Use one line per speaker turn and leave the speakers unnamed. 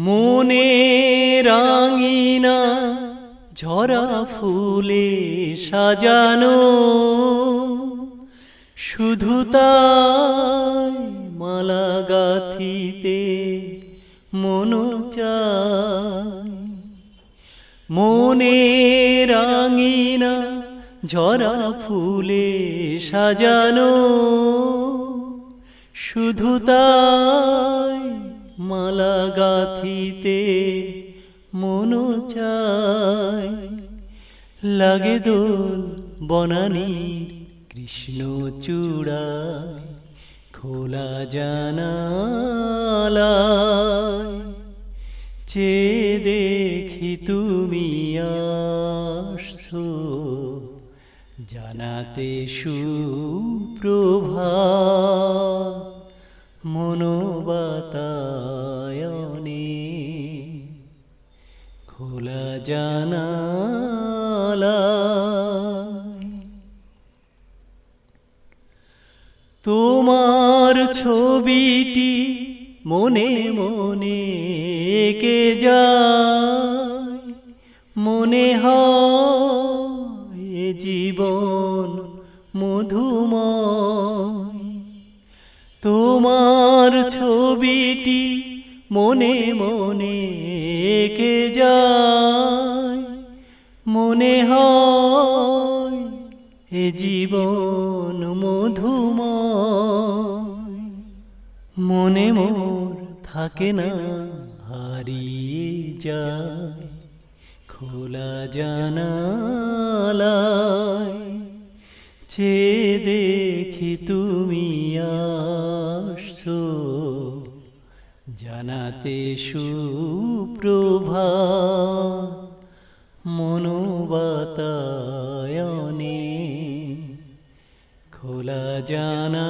মনে রাঙিনা ঝরা ফুলে সাজানো। শুধু তাই মালা গাথিতে মন মনে রাঙিনা ঝরা ফুলে সাজানো। শুধু তাই মালা গাথিতে মন চায়। লাগে দোল বনানীর কৃষ্ণ চূড়ায়, খোলা জানালায়। চে দেখি তুমি আসছো, জানাতে সুপ্রভা জানালায়। তোমার ছবিটি মনে মনে কে যায়। মনে হয় জীবন মধুময়। তোমার ছবিটি মনে মনে কে যায়, মনে হয় জীবন মধুময়। মনে মোর থাকে না, হারিয়ে যায়, খোলা জানালায়। চে দেখি তুমি আসছো জানাতে সুপ্রভা মনোবাতায়নে খোলা জানা